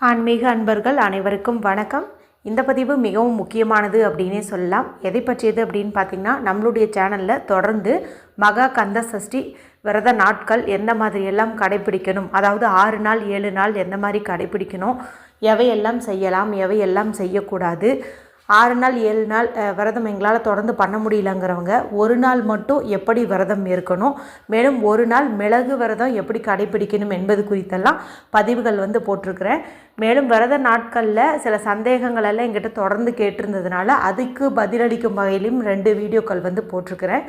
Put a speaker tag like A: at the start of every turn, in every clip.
A: ஆன்மீக அன்பர்கள் அனைவருக்கும் வணக்கம். இந்த பதிவு மிகவும் முக்கியமானது அப்படின்னே சொல்லலாம். எதை பற்றியது அப்படின்னு பார்த்தீங்கன்னா நம்மளுடைய சேனலில் தொடர்ந்து மகா கந்த சஷ்டி விரத நாட்கள் எந்த மாதிரியெல்லாம் கடைபிடிக்கணும் அதாவது ஆறு நாள் ஏழு நாள் எந்த மாதிரி கடைபிடிக்கணும் எவையெல்லாம் செய்யலாம் எவையெல்லாம் செய்யக்கூடாது ஆறு நாள் ஏழு நாள் விரதம் எங்களால் தொடர்ந்து பண்ண முடியலங்கிறவங்க ஒரு நாள் மட்டும் எப்படி விரதம் இருக்கணும்? மேலும் ஒரு நாள் மிளகு விரதம் எப்படி கடைபிடிக்கணும் என்பது குறித்தெல்லாம் பதிவுகள் வந்து போட்டிருக்கிறேன். மேலும் விரத நாட்களில் சில சந்தேகங்கள் எல்லாம் எங்கிட்ட தொடர்ந்து கேட்டிருந்ததுனால அதுக்கு பதிலளிக்கும் வகையிலும் ரெண்டு வீடியோக்கள் வந்து போட்டிருக்கிறேன்.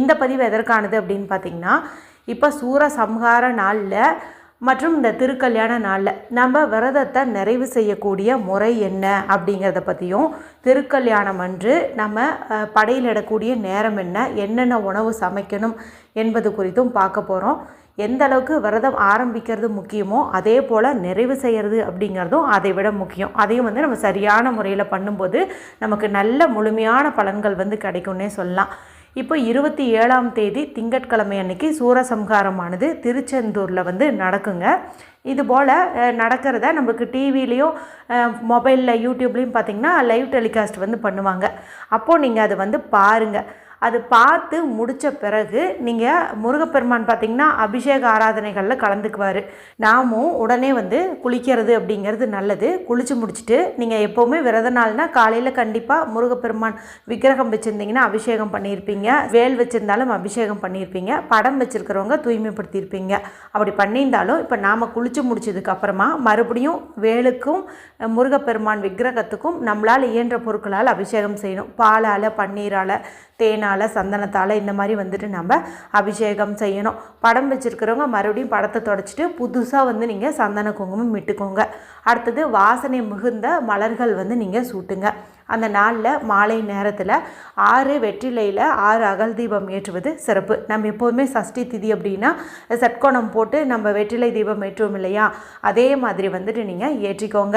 A: இந்த பதிவு எதற்கானது அப்படின்னு பார்த்தீங்கன்னா இப்போ சூர சம்ஹார நாளில் மற்றும் இந்த திருக்கல்யாண நாளில் நம்ம விரதத்தை நிறைவு செய்யக்கூடிய முறை என்ன அப்படிங்கிறத பற்றியும் திருக்கல்யாணம் அன்று நம்ம படையிலிடக்கூடிய நேரம் என்ன என்னென்ன உணவு சமைக்கணும் என்பது குறித்தும் பார்க்க போகிறோம் எந்த அளவுக்கு விரதம் ஆரம்பிக்கிறது முக்கியமோ அதே போல் நிறைவு செய்கிறது அப்படிங்கிறதும் அதை விட முக்கியம். அதையும் வந்து நம்ம சரியான முறையில் பண்ணும்போது நமக்கு நல்ல முழுமையான பலன்கள் வந்து கிடைக்கும்னே சொல்லலாம். இப்போ இருபத்தி ஏழாம் தேதி திங்கட்கிழமை அன்னைக்கு சூரசம்ஹாரமானது திருச்செந்தூரில் வந்து நடக்குங்க. இது போல் நடக்கிறத நமக்கு டிவிலையும் மொபைலில் யூடியூப்லேயும் பார்த்தீங்கன்னா லைவ் டெலிகாஸ்ட் வந்து பண்ணுவாங்க. அப்போது நீங்கள் அதை வந்து பாருங்கள் அது பார்த்து முடித்த பிறகு நீங்கள் முருகப்பெருமான் பார்த்தீங்கன்னா அபிஷேக ஆராதனைகளில் கலந்துக்குவார். நாமும் உடனே வந்து குளிக்கிறது அப்படிங்கிறது நல்லது. குளித்து முடிச்சுட்டு நீங்கள் எப்போவுமே விரத நாள்னால் காலையில் கண்டிப்பாக முருகப்பெருமான் விக்கிரகம் வச்சுருந்தீங்கன்னா அபிஷேகம் பண்ணியிருப்பீங்க. வேல் வச்சுருந்தாலும் அபிஷேகம் பண்ணியிருப்பீங்க. படம் வச்சுருக்கிறவங்க தூய்மைப்படுத்தியிருப்பீங்க. அப்படி பண்ணியிருந்தாலும் இப்போ நாம் குளித்து முடிச்சதுக்கப்புறமா மறுபடியும் வேலுக்கும் முருகப்பெருமான் விக்கிரகத்துக்கும் நம்மளால் இயன்ற பொருட்களால் அபிஷேகம் செய்யணும். பாலால் பன்னீரால் தேனால் சந்தனத்தால் இந்த மாதிரி வந்துட்டு நம்ம அபிஷேகம் செய்யணும். படம் வச்சுருக்கிறவங்க மறுபடியும் படத்தை தொடச்சிட்டு புதுசாக வந்து நீங்கள் சந்தன குங்குமம் விட்டுக்கோங்க அடுத்தது வாசனை மிகுந்த மலர்கள் வந்து நீங்கள் சூட்டுங்க. அந்த நாளில் மாலை நேரத்தில் ஆறு வெற்றிலையில் ஆறு அகல் தீபம் ஏற்றுவது சிறப்பு. நம்ம எப்போதுமே சஷ்டி திதி அப்படின்னா சட்கோணம் போட்டு நம்ம வெற்றிலை தீபம் ஏற்றுவோம் இல்லையா? அதே மாதிரி வந்துட்டு நீங்கள் ஏற்றிக்கோங்க.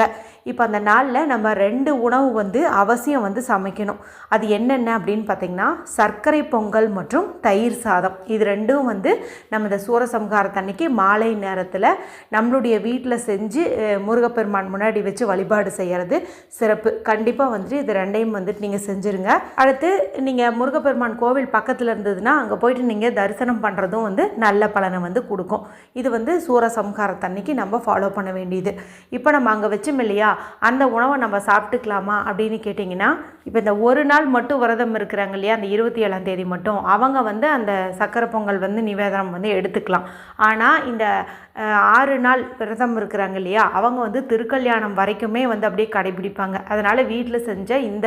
A: இப்போ அந்த நாளில் நம்ம ரெண்டு உணவு வந்து அவசியம் வந்து சமைக்கணும். அது என்னென்ன அப்படின்னு பார்த்தீங்கன்னா சர்க்கரை பொங்கல் மற்றும் தயிர் சாதம். இது ரெண்டும் வந்து நம்ம இந்த சூரசம்ஹாரத்தன்னைக்கு மாலை நேரத்தில் நம்மளுடைய வீட்டில் செஞ்சு முருகப்பெருமான் முன்னாடி வச்சு வழிபாடு செய்கிறது சிறப்பு. கண்டிப்பாக வந்துட்டு இது ரெண்டையும் வந்துட்டு நீங்கள் செஞ்சுருங்க. அடுத்து நீங்கள் முருகப்பெருமான் கோவில் பக்கத்தில் இருந்ததுன்னா அங்கே போயிட்டு நீங்கள் தரிசனம் பண்ணுறதும் வந்து நல்ல பலனை வந்து கொடுக்கும். இது வந்து சூரசம்ஹாரத்தன்னைக்கு நம்ம ஃபாலோ பண்ண வேண்டியது. இப்போ நம்ம அங்கே வச்சோம் இல்லையா? அந்த உணவை நம்ம சாப்பிட்டுக்கலாமா அப்படின்னு கேட்டிங்கன்னா இப்போ இந்த ஒரு நாள் மட்டும் விரதம் இருக்கிறாங்க இல்லையா? அந்த இருபத்தி ஏழாம் தேதி மட்டும். அவங்க வந்து அந்த சக்கரை பொங்கல் வந்து நிவேதனம் வந்து எடுத்துக்கலாம். ஆனால் இந்த ஆறு நாள் விரதம் இருக்கிறாங்க இல்லையா? அவங்க வந்து திருக்கல்யாணம் வரைக்குமே வந்து அப்படியே கடைபிடிப்பாங்க. அதனால் வீட்டில் செஞ்ச இந்த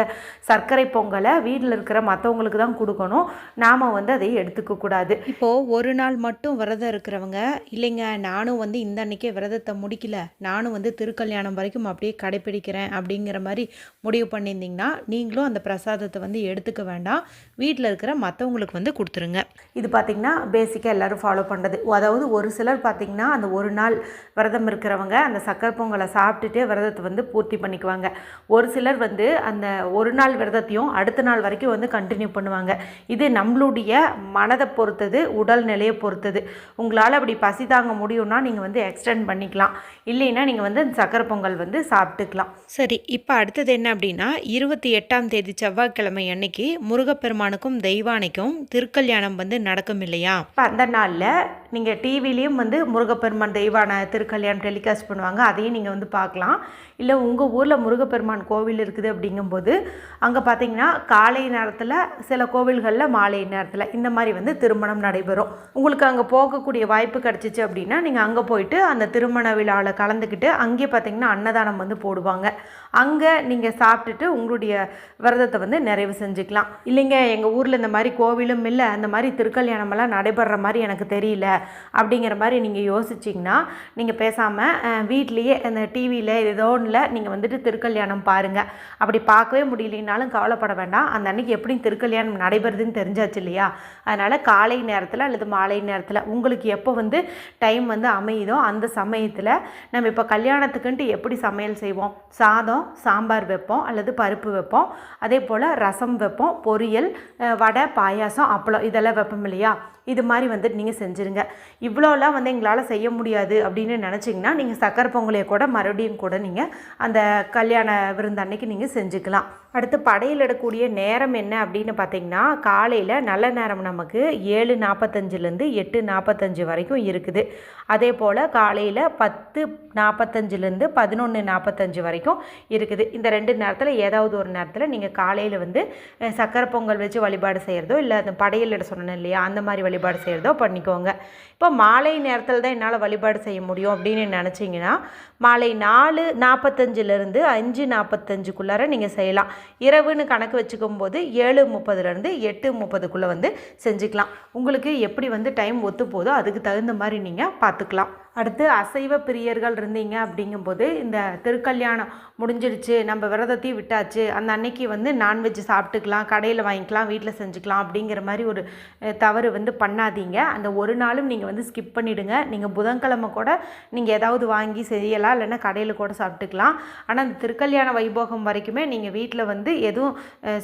A: சர்க்கரை பொங்கலை வீட்டில் இருக்கிற மற்றவங்களுக்கு தான் கொடுக்கணும். நாம் வந்து அதை எடுத்துக்க கூடாது. இப்போது ஒரு நாள் மட்டும் விரதம் இருக்கிறவங்க இல்லைங்க நானும் வந்து இந்த அன்னைக்கே விரதத்தை முடிக்கல நானும் வந்து திருக்கல்யாணம் வரைக்கும் அப்படியே கடைப்பிடிக்கிறேன் அப்படிங்கிற மாதிரி முடிவு பண்ணியிருந்தீங்கன்னா நீங்களும் அந்த பிரசாதத்தை வந்து எடுத்துக்க வேண்டாம். வீட்டில் இருக்கிற மற்றவங்களுக்கு வந்து கொடுத்துருங்க. இது பார்த்திங்கன்னா பேசிக்காக எல்லோரும் ஃபாலோ பண்ணுறது அதாவது ஒரு சிலர் பார்த்திங்கன்னா அந்த ஒரு நாள் விரதம் இருக்கிறவங்க அந்த சக்கரை பொங்கலை சாப்பிட்டுட்டே விரதத்தை வந்து பூர்த்தி பண்ணிக்குவாங்க. ஒரு சிலர் வந்து அந்த ஒரு நாள் விரதத்தையும் அடுத்த நாள் வரைக்கும் வந்து கண்டினியூ பண்ணுவாங்க. இது நம்மளுடைய மனதை பொறுத்தது உடல் நிலையை பொறுத்தது. உங்களால் அப்படி பசி தாங்க முடியும்னா நீங்கள் வந்து எக்ஸ்டெண்ட் பண்ணிக்கலாம். இல்லைன்னா நீங்கள் வந்து சக்கரை பொங்கல் வந்து சாப்பிட்டுக்கலாம். சரி இப்போ அடுத்தது என்ன அப்படின்னா இருபத்தி எட்டாம் தேதி செவ்வாய்க்கிழமை அன்னைக்கு முருகப்பெருமானுக்கும் தெய்வானைக்கும் திருக்கல்யாணம் வந்து நடக்கும் இல்லையா? அந்த நாளில் நீங்கள் டிவிலையும் வந்து முருகப்பெருமான் தெய்வான திருக்கல்யாணம் டெலிகாஸ்ட் பண்ணுவாங்க அதையும் நீங்கள் வந்து பார்க்கலாம். இல்லை உங்கள் ஊரில் முருகப்பெருமான் கோவில் இருக்குது அப்படிங்கும்போது அங்கே பார்த்தீங்கன்னா காலை நேரத்தில் சில கோவில்களில் மாலை நேரத்தில் இந்த மாதிரி வந்து திருமணம் நடைபெறும். உங்களுக்கு அங்கே போகக்கூடிய வாய்ப்பு கிடச்சிச்சு அப்படின்னா நீங்கள் அங்கே போயிட்டு அந்த திருமண விழாவில் கலந்துக்கிட்டு அங்கேயே பார்த்தீங்கன்னா அன்னதானம் வந்து போடுவாங்க. அங்கே நீங்கள் சாப்பிட்டுட்டு உங்களுடைய விரதத்தை வந்து நிறைவு செஞ்சுக்கலாம். இல்லைங்க எங்கள் ஊரில் இந்த மாதிரி கோவிலும் இல்லை அந்த மாதிரி திருக்கல்யாணமெல்லாம் நடைபெற மாதிரி எனக்கு தெரியல அப்படிங்கிற மாதிரி நீங்கள் யோசிச்சு யோசிச்சிங்கன்னா நீங்கள் பேசாமல் வீட்லேயே அந்த டிவியில் ஏதோ ஒன்றில் நீங்கள் வந்துட்டு திருக்கல்யாணம் பாருங்கள் அப்படி பார்க்கவே முடியலனாலும் கவலைப்பட வேண்டாம். அந்த அன்னைக்கு எப்படி திருக்கல்யாணம் நடைபெறுதுன்னு தெரிஞ்சாச்சு இல்லையா? அதனால் காலை நேரத்தில் அல்லது மாலை நேரத்தில் உங்களுக்கு எப்போ வந்து டைம் வந்து அமையுதோ அந்த சமயத்தில் நம்ம இப்போ கல்யாணத்துக்குன்ட்டு எப்படி சமையல் செய்வோம்? சாதம் சாம்பார் வைப்போம் அல்லது பருப்பு வைப்போம். அதே போல் ரசம் வைப்போம் பொரியல் வடை பாயாசம் அப்பளம் இதெல்லாம் வைப்போம் இல்லையா? இது மாதிரி வந்துட்டு நீங்கள் செஞ்சுருங்க. இவ்வளோலாம் வந்து எங்களால் செய்ய முடியாது அப்படின்னு நினச்சிங்கன்னா நீங்கள் சக்கரை பொங்கலையை கூட மறுபடியும் கூட நீங்கள் அந்த கல்யாண விருந்து அன்னைக்கு நீங்கள் செஞ்சுக்கலாம். அடுத்து படையலிடக்கூடிய நேரம் என்ன அப்படின்னு பார்த்தீங்கன்னா காலையில் நல்ல நேரம் நமக்கு ஏழு நாற்பத்தஞ்சிலேருந்து எட்டு நாற்பத்தஞ்சு வரைக்கும் இருக்குது. அதே போல் காலையில் பத்து நாற்பத்தஞ்சிலேருந்து பதினொன்று நாற்பத்தஞ்சு வரைக்கும் இருக்குது. இந்த ரெண்டு நேரத்தில் ஏதாவது ஒரு நேரத்தில் நீங்கள் காலையில் வந்து சக்கரை பொங்கல் வச்சு வழிபாடு செய்கிறதோ இல்லை அந்த படையலிட சொன்னேன் இல்லையா அந்த மாதிரி வழிபாடு செய்கிறதோ பண்ணிக்கோங்க. இப்போ மாலை நேரத்தில் தான் என்னால் வழிபாடு செய்ய முடியும் அப்படின்னு நினச்சிங்கன்னா மாலை நாலு நாற்பத்தஞ்சிலேருந்து அஞ்சு நாற்பத்தஞ்சுக்குள்ளார நீங்கள் செய்யலாம். இரவுன்னு கணக்கு வச்சுக்கும் போது ஏழு முப்பதுலேருந்து எட்டு முப்பதுக்குள்ளே வந்து செஞ்சுக்கலாம். உங்களுக்கு எப்படி வந்து டைம் ஒத்து போதோ அதுக்கு தகுந்த மாதிரி நீங்கள் பார்த்துக்கலாம் அடுத்து அசைவ பிரியர்கள் இருந்தீங்க அப்படிங்கும்போது இந்த திருக்கல்யாணம் முடிஞ்சிடுச்சு நம்ம விரதத்தையும் விட்டாச்சு அந்த அன்னைக்கு வந்து நான்வெஜ் சாப்பிட்டுக்கலாம் கடையில் வாங்கிக்கலாம் வீட்டில் செஞ்சுக்கலாம் அப்படிங்கிற மாதிரி ஒரு தவறு வந்து பண்ணாதீங்க. அந்த ஒரு நாளும் நீங்கள் வந்து ஸ்கிப் பண்ணிவிடுங்க நீங்கள் புதன்கிழமை கூட நீங்கள் ஏதாவது வாங்கி செய்யலாம் இல்லைன்னா கடையில் கூட சாப்பிட்டுக்கலாம். ஆனால் அந்த திருக்கல்யாண வைபோகம் வரைக்குமே நீங்கள் வீட்டில் வந்து எதுவும்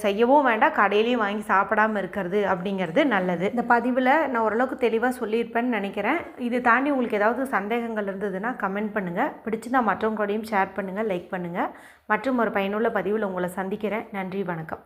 A: செய்யவும் வேண்டாம். கடையிலையும் வாங்கி சாப்பிடாம இருக்கிறது அப்படிங்கிறது நல்லது. இந்த பதிவில் நான் ஓரளவுக்கு தெளிவாக சொல்லியிருப்பேன்னு நினைக்கிறேன். இது தாண்டி உங்களுக்கு ஏதாவது சந்தேகங்கள் இருந்ததுன்னா கமெண்ட் பண்ணுங்கள் பிடிச்சிருந்தால் மற்றவங்களோடையும் ஷேர் பண்ணுங்கள் லைக் பண்ணுங்கள் மற்றும் ஒரு பயனுள்ள பதிவில் உங்களை சந்திக்கிறேன். நன்றி வணக்கம்.